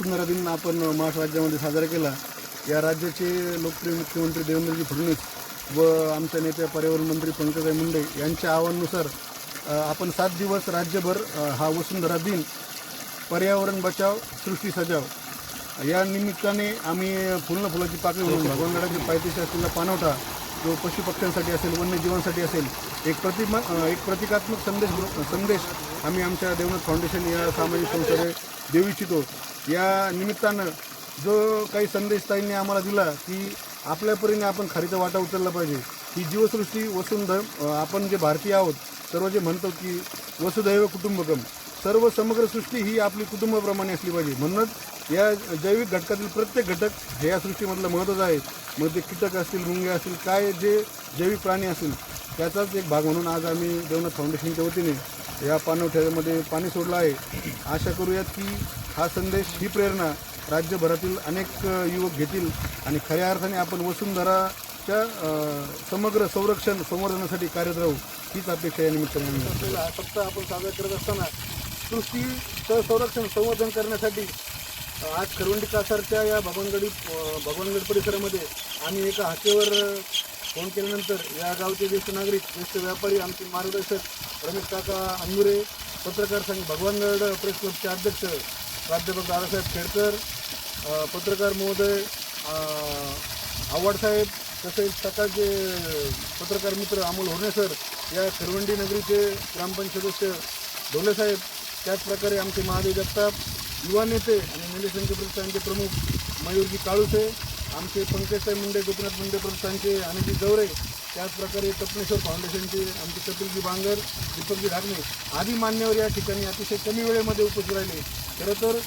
सुंदर दिन आपण महाराष्ट्र राज्यामध्ये साजरा केला. या राज्याचे लोकप्रिय मुख्यमंत्री देवेंद्रजी फडणवीस व आमच्या नेत्या पर्यावरण मंत्री पंकजा मुंडे यांच्या आवाहनानुसार आपण सात दिवस राज्यभर हा वसुंधरा दिन पर्यावरण बचाव सृष्टी सजाव या निमित्ताने आम्ही फुलं फुलाची पाकळी म्हणून भगवानगडाच्या पायथ्याशी असलेला पानवठा जो पशुपक्ष्यांसाठी असेल वन्यजीवांसाठी असेल एक प्रतिमा एक प्रतिकात्मक संदेश संदेश आम्ही आमच्या देवनाथ फाउंडेशन या सामाजिक संस्थेने देऊ इच्छितो. या निमित्तानं जो काही संदेश ताईंनी आम्हाला दिला की आपल्या परीने आपण खारीचा वाटा उचलला पाहिजे. ही जीवसृष्टी वसुंधर आपण जे भारतीय आहोत सर्व जे म्हणतो की वसुदैव कुटुंबकम सर्व समग्र सृष्टी ही आपली कुटुंबाप्रमाणे असली पाहिजे. म्हणूनच या जैविक घटकातील प्रत्येक घटक हे या सृष्टीमधलं महत्त्वाचं आहे. मग ते कीटक असतील मुंगे असतील काय जे जैविक प्राणी असतील त्याचाच एक भाग म्हणून आज आम्ही देवनाथ फाउंडेशनच्या वतीने या पाणवठ्यामध्ये पाणी सोडलं आहे. आशा करूयात की हा संदेश ही प्रेरणा राज्यभरातील अनेक युवक घेतील आणि खऱ्या अर्थाने आपण वसुंधराच्या समग्र संरक्षण संवर्धनासाठी कार्यरत राहू हीच अपेक्षा या निमित्ताने फक्त आपण साजरा करत असताना कृषीचं संरक्षण संवर्धन करण्यासाठी आज खरवंडी कासारच्या या भगवानगडी भगवानगड परिसरामध्ये आम्ही एका हाकेवर फोन केल्यानंतर या गावचे ज्येष्ठ नागरिक ज्येष्ठ व्यापारी आमचे मार्गदर्शक रमेश काका अंदुरे पत्रकार संघ भगवानगड प्रेस क्लबचे अध्यक्ष प्राध्यापक दादासाहेब खेडकर पत्रकार महोदय आव्हाडसाहेब तसेच सकाळचे पत्रकार मित्र अमोल होर्णे सर या खरवंडी नगरीचे ग्रामपंचायत सदस्य ढोलेसाहेब त्याचप्रकारे आमचे महादेव जगताप युवा नेते आणि निलेश प्रतिष्ठानचे प्रमुख मयूरजी काळुसे आमचे पंकजसाहेब मुंडे गोपीनाथ मुंडे प्रतिष्ठानचे अनिलजी गवरे त्याचप्रकारे कपनेश्वर फाउंडेशनचे आमचे कपिलजी बांगर दीपकजी ढाकणे आदी मान्यवर या ठिकाणी अतिशय कमी वेळेमध्ये उपस्थित राहिले. खरं तर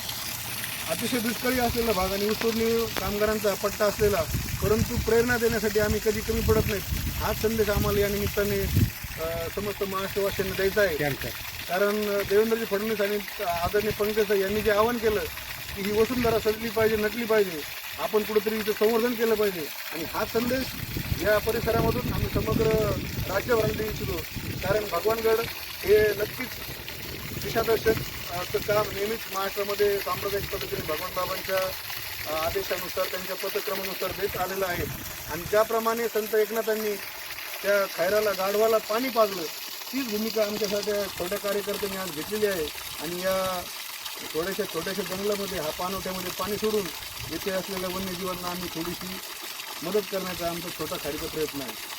अतिशय दुष्काळी असलेला भाग आणि ऊसतोडणी कामगारांचा पट्टा असलेला परंतु प्रेरणा देण्यासाठी आम्ही कधी कमी पडत नाहीत. हाच संदेश आम्हाला या निमित्ताने समस्त महाराष्ट्रवासियांना द्यायचा आहे. कारण देवेंद्रजी फडणवीस आणि आदरणीय पंकज यांनी जे आवाहन केलं की ही वसुंधरा सजली पाहिजे नटली पाहिजे आपण कुठेतरी इथं संवर्धन केलं पाहिजे. आणि हा संदेश या परिसरामधून आम्ही समग्र राज्यभरात देऊ इच्छितो कारण भगवानगड हे नक्कीच दिशादर्शक काम नेहमीच महाराष्ट्रामध्ये सांप्रदायिक पद्धतीने भगवान बाबांच्या आदेशानुसार त्यांच्या पथक्रमानुसार देत आलेलं आहे. आणि ज्याप्रमाणे संत एकनाथांनी त्या खैराला गाढवाला पाणी पाजलं तीच भूमिका आमच्यासाठी छोट्या कार्यकर्त्यांनी आज घेतलेली आहे. आणि या थोड्याशा छोट्याशा जंगलामध्ये हा पाणवठ्यामध्ये पाणी सोडून येथे असलेल्या वन्यजीवांना आम्ही थोडीशी मदत करण्याचा आमचा छोटा खाडीचा प्रयत्न आहे.